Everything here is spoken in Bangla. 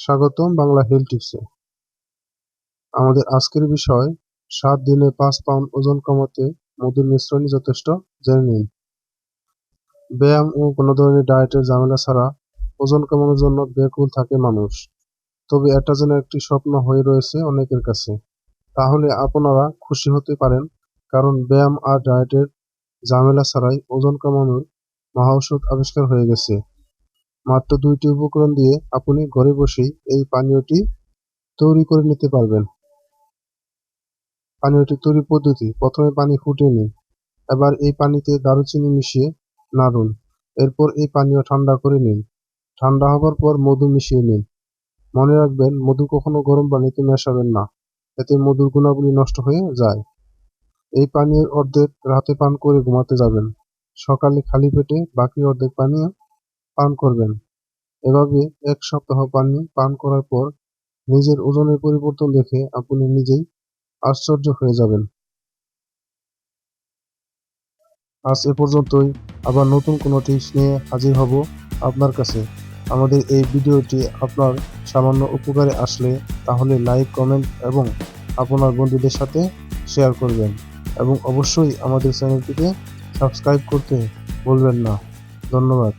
স্বাগতম বাংলা হেলথ টিপসে। আমাদের আজকের বিষয়, সাত দিনে পাঁচ পাউন্ড ওজন কমাতে মধুর মিশ্রণই যথেষ্ট, জেনে নিন। ব্যায়াম ও কোনো ধরনের ডায়েটের ঝামেলা ছাড়া ওজন কমানোর জন্য ব্যাকুল থাকে মানুষ। তবে এটা যেন একটি স্বপ্ন হয়ে রয়েছে অনেকের কাছে। তাহলে আপনারা খুশি হতে পারেন, কারণ ব্যায়াম আর ডায়েটের ঝামেলা ছাড়াই ওজন কমানোর মহাঔষধ আবিষ্কার হয়ে গেছে। মাত্র দুইটি উপকরণ দিয়ে আপনি ঘরে বসেই এই পানীয়টি তৈরি করে নিতে পারবেন। পানীয়টি তৈরি পদ্ধতি, প্রথমে পানি ফুটিয়ে নিন, এবার এই পানিতে দারুচিনি মিশিয়ে নাড়ুন, এরপর এই পানীয় ঠান্ডা করে নিন। ঠান্ডা হবার পর মধু মিশিয়ে নিন। মনে রাখবেন, মধু কখনো গরম পানিতে মেশাবেন না, এতে মধুর গুণাবলী নষ্ট হয়ে যায়। এই পানীয় অর্ধেক রাতে পান করে ঘুমাতে যাবেন। সকালে খালি পেটে বাকি অর্ধেক পানীয় পান করবেন। এভাবে এক সপ্তাহ পানি পান করার পর নিজের ওজনের পরিবর্তন দেখে আপনি নিজেই আশ্চর্য হয়ে যাবেন। আজ এ পর্যন্তই। আবার নতুন কোনো টিপস নিয়ে হাজির হব আপনার কাছে। আমাদের এই ভিডিওটি আপনার সামান্য উপকারে আসলে তাহলে লাইক কমেন্ট এবং আপনার বন্ধুদের সাথে শেয়ার করবেন। এবং অবশ্যই আমাদের চ্যানেলটিকে সাবস্ক্রাইব করতে ভুলবেন না। ধন্যবাদ।